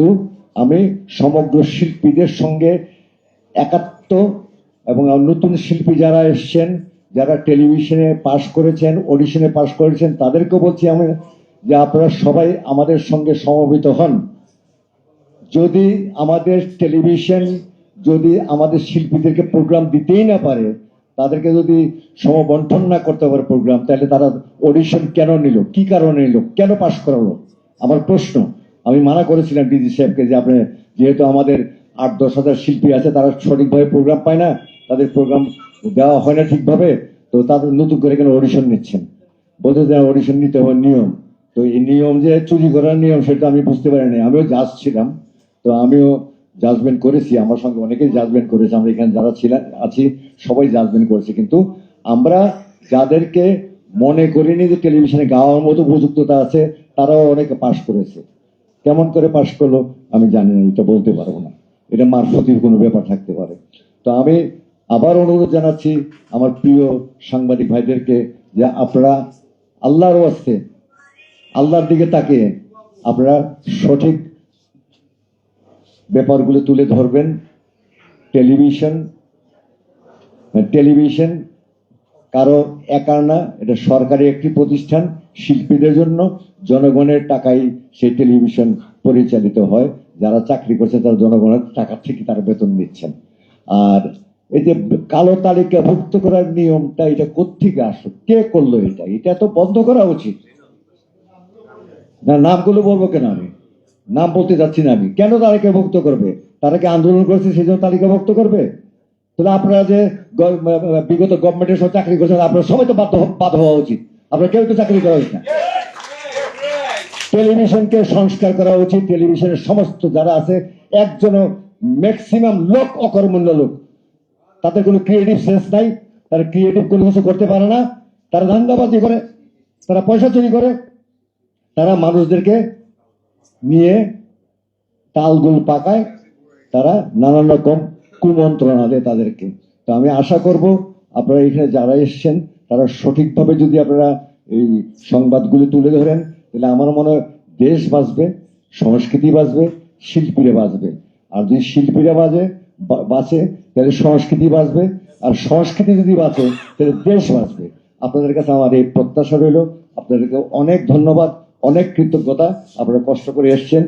কিন্তু আমি সমগ্র শিল্পীদের সঙ্গে একাত্ম এবং নতুন শিল্পী যারা এসছেন, যারা টেলিভিশনে পাশ করেছেন, অডিশনে পাশ করেছেন, তাদেরকেও বলছি আমি যে আপনারা সবাই আমাদের সঙ্গে সমবেত হন। যদি আমাদের টেলিভিশন, যদি আমাদের শিল্পীদেরকে প্রোগ্রাম দিতেই না পারে, তাদেরকে যদি সমবন্টন না করতে পারে প্রোগ্রাম, তাহলে তারা অডিশন কেন নিল? কি কারণে নিল? কেন পাশ করালো? আমার প্রশ্ন। আমি মানা করেছিলাম ডিজি সাহেবকে যে আপনি যেহেতু আমাদের আট, দশ হাজার শিল্পী আছে, তারা সঠিকভাবে প্রোগ্রাম পায় না, তাদের প্রোগ্রাম দেওয়া হয় না ঠিকভাবে, তো তাদের নতুন করে কেন অডিশন নিচ্ছেন? বলতে যে অডিশন নিতে হবে নিয়ম। তো এই নিয়ম যে চুরি করার নিয়ম, সেটা আমি বুঝতে পারিনি আমিও জাজ ছিলাম। তো আমিও জাজমেন্ট করেছি। আমার সঙ্গে অনেকেই জাজমেন্ট করেছে। আমরা এখানে যারা ছিলেন আছি, সবাই জাজমেন্ট করেছি। কিন্তু আমরা যাদেরকে মনে করিনি যে টেলিভিশনে গাওয়ার মতো উপযুক্ততা আছে, তারাও অনেকে পাশ করেছে। কেমন করে পাশ করল, আমি জানি না, এটা বলতে পারব না। এটা মারফতির কোনো ব্যাপার থাকতে পারে। তো আমি আবার অনুরোধ জানাচ্ছি আমার প্রিয় সাংবাদিক ভাইদেরকে যে আপনারা আল্লাহর ওয়াস্তে, আল্লাহর দিকে তাকিয়ে আপনারা সঠিক ব্যাপারগুলো তুলে ধরবেন। টেলিভিশন টেলিভিশন কারও একার না এটা সরকারি একটি প্রতিষ্ঠান, শিল্পীদের জন্য জনগণের টাকায় সেই টেলিভিশন পরিচালিত হয়। যারা চাকরি করছে, তারা জনগণের টাকা থেকে তারা বেতন নিচ্ছেন। আর এই যে কালো তালিকাভুক্ত করার নিয়মটা, এটা কোথেকে আসলো? কে করল এটা? এটা তো বন্ধ করা উচিত। না, নামগুলো বলব কেন আমি? নাম বলতে যাচ্ছি না আমি। কেন তালিকাভুক্ত করবে? তারা কি আন্দোলন করেছে সেই জন্য তালিকাভুক্ত করবে? তাহলে আপনারা যে বিগত গভর্নমেন্টের সব চাকরি করছেন আপনারা সবাই তো বাধ্য বাধ্য হওয়া উচিত। আপনারা কেউ তো চাকরি করা উচিত না। টেলিভিশনকে সংস্কার করা উচিত। টেলিভিশনের সমস্ত যারা আছে, একজনও ম্যাক্সিমাম লোক, অকর্মণ্য লোক। তাদের কোনো ক্রিয়েটিভ সেন্স নাই। তারা ক্রিয়েটিভ কোনো কিছু করতে পারে না। তারা ধান্দাবাজি করে। তারা পয়সা চুরি করে। তারা মানুষদেরকে নিয়ে তালগুল পাকায়। তারা নানান রকম কুমন্ত্রণা দেয় তাদেরকে। তো আমি আশা করব আপনারা এখানে যারা এসছেন, তারা সঠিকভাবে যদি আপনারা এই সংবাদগুলি তুলে ধরেন, তাহলে আমার মনে হয় দেশ বাঁচবে, সংস্কৃতি বাঁচবে, শিল্পীরা বাঁচবে। আর যদি শিল্পীরা বাজে বাঁচে, তাহলে সংস্কৃতি বাঁচবে। আর সংস্কৃতি যদি বাঁচে, তাহলে দেশ বাঁচবে। আপনাদের কাছে আমার এই প্রত্যাশা রইল। আপনাদেরকে অনেক ধন্যবাদ, অনেক কৃতজ্ঞতা। আপনারা কষ্ট করে এসছেন।